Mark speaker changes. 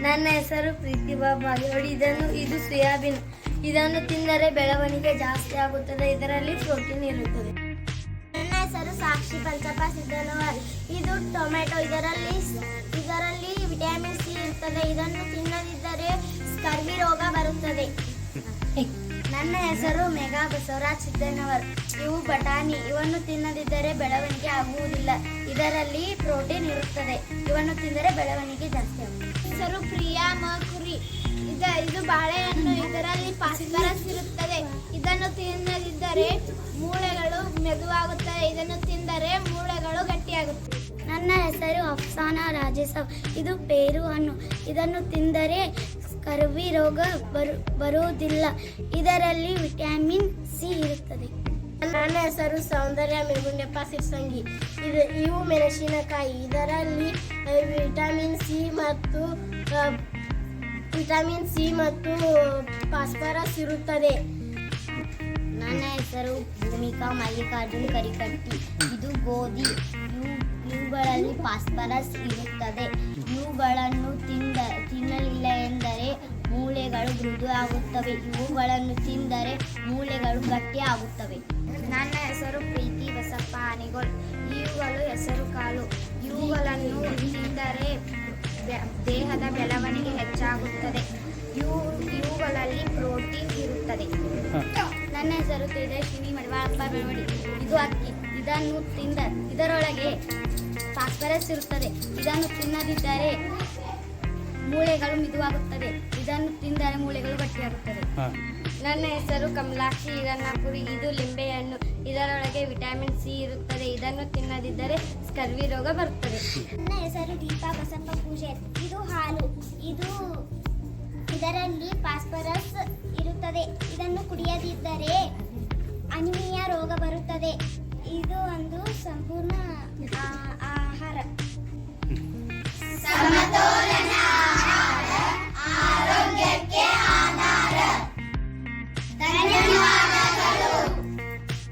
Speaker 1: ನನ್ನ ಹೆಸರು ಪ್ರೀತಿ ಬಾಬಾಗೌಡ್ ಇದನ್ನು, ಇದು ಸೋಯಾಬೀನ್. ಇದನ್ನು ತಿಂದರೆ ಬೆಳವಣಿಗೆ ಜಾಸ್ತಿ ಆಗುತ್ತದೆ. ಇದರಲ್ಲಿ ಪ್ರೋಟೀನ್ ಇರುತ್ತದೆ.
Speaker 2: ನನ್ನ ಹೆಸರು ಸಾಕ್ಷಿ ಪಂಚಪ್ಪ ಸಿದ್ದನವರ್ ಇದು ಟೊಮೆಟೊ ಇದರಲ್ಲಿ ಇದರಲ್ಲಿ ವಿಟಮಿನ್ ಸಿ ಇರುತ್ತದೆ. ಇದನ್ನು ತಿನ್ನದಿದ್ದರೆ ಸ್ಕರ್ವಿ ರೋಗ ಬರುತ್ತದೆ. ನನ್ನ ಹೆಸರು ಮೇಘಾ ಬಸವರಾಜ್ ಸಿದ್ದನವರ್ ಇವು ಬಟಾಣಿ. ಇವನ್ನು ತಿನ್ನದಿದ್ದರೆ ಬೆಳವಣಿಗೆ ಆಗುವುದಿಲ್ಲ. ಇದರಲ್ಲಿ ಪ್ರೋಟೀನ್ ಇರುತ್ತದೆ. ಇವನ್ನು ತಿಂದರೆ ಬೆಳವಣಿಗೆ ಜಾಸ್ತಿ ಆಗುತ್ತದೆ. ಹೆಸರು ಇದ ಇದು ಬಾಳೆಹಣ್ಣು, ಇದರಲ್ಲಿ ಫಾಸ್ಫರಸ್ ಇರುತ್ತದೆ. ಇದನ್ನು ತಿನ್ನದಿದ್ದರೆ ಮೂಳೆಗಳು ಮೆದುವಾಗುತ್ತವೆ. ಇದನ್ನು ತಿಂದರೆ ಮೂಳೆಗಳು ಗಟ್ಟಿಯಾಗುತ್ತವೆ. ನನ್ನ ಹೆಸರು ಅಫ್ಸಾನಾ ರಾಜೇಶವ್ ಇದು ಪೇರು ಹಣ್ಣು. ಇದನ್ನು ತಿಂದರೆ ಕರ್ವಿ ರೋಗ ಬರು, ಬರುವುದಿಲ್ಲ. ಇದರಲ್ಲಿ ವಿಟಮಿನ್ ಸಿ ಇರುತ್ತದೆ. ನನ್ನ ಹೆಸರು ಸೌಂದರ್ಯ ಮೇಗುಂಡೆಪ್ಪ ಸಿರ್ಸಂಗಿ. ಇದು ಇವು ಮೆಣಸಿನಕಾಯಿ. ಇದರಲ್ಲಿ ವಿಟಮಿನ್ ಸಿ ಮತ್ತು ವಿಟಮಿನ್ ಸಿ ಮತ್ತು ಫಾಸ್ಫರಸ್ ಇರುತ್ತದೆ. ನನ್ನ ಹೆಸರು ಭೂಮಿಕಾ ಮಲ್ಲಿಕಾರ್ಜುನ್ ಕರಿಕಟ್ಟಿ. ಇದು ಗೋಧಿ. ಇವು, ಇವುಗಳಲ್ಲಿ ಫಾಸ್ಫರಸ್ ಇರುತ್ತದೆ. ಇವುಗಳನ್ನು ತಿಂದ, ತಿನ್ನಲಿಲ್ಲ ಎಂದರೆ ಮೂಳೆಗಳು ಮೃದು ಆಗುತ್ತವೆ ಇವುಗಳನ್ನು ತಿಂದರೆ ಮೂಳೆಗಳು ಗಟ್ಟಿ ಆಗುತ್ತವೆ ನನ್ನ ಹೆಸರು ಪ್ರೀತಿ ಬಸಪ್ಪ ಆನೆಗಳು ಇವುಗಳು ಹೆಸರು ಕಾಳು ಇವುಗಳನ್ನು ತಿಂದರೆ ದೇಹದ ಬೆಳವಣಿಗೆ ಹೆಚ್ಚಾಗುತ್ತದೆ. ಇವು ಇವುಗಳಲ್ಲಿ ಪ್ರೋಟೀನ್ ಇರುತ್ತದೆ. ನನ್ನ ಹೆಸರು ತೇಜಸ್ವಿನಿ ಮಡವಾಳಪ್ಪ ಬೆಳವಡಿ. ಇದು ಅಕ್ಕಿ. ಇದನ್ನು ತಿಂದ ಇದರೊಳಗೆ ಫಾಸ್ಫರಸ್ ಇರುತ್ತದೆ. ಇದನ್ನು ತಿನ್ನದಿದ್ದರೆ ಮೂಳೆಗಳು ಮಿದುವಾಗುತ್ತದೆ. ಇದನ್ನು ತಿಂದರೆ ಮೂಳೆಗಳು ಗಟ್ಟಿಯಾಗುತ್ತದೆ.
Speaker 1: ನನ್ನ ಹೆಸರು ಕಮಲಾಕ್ಷಿ ಇದನ್ನಪುರಿ ಇದು ಲಿಂಬೆಹಣ್ಣು. ಇದರೊಳಗೆ ವಿಟಮಿನ್ ಸಿ ಇರುತ್ತದೆ. ಇದನ್ನು ತಿನ್ನದಿದ್ದರೆ ಸ್ಕರ್ವಿ ರೋಗ ಬರುತ್ತದೆ. ನನ್ನ ಹೆಸರು ದೀಪಾ ಬಸಪ್ಪ ಪೂಜೆ. ಇದು ಹಾಲು. ಇದು ಇದರಲ್ಲಿ ಫಾಸ್ಫರಸ್ ಇರುತ್ತದೆ.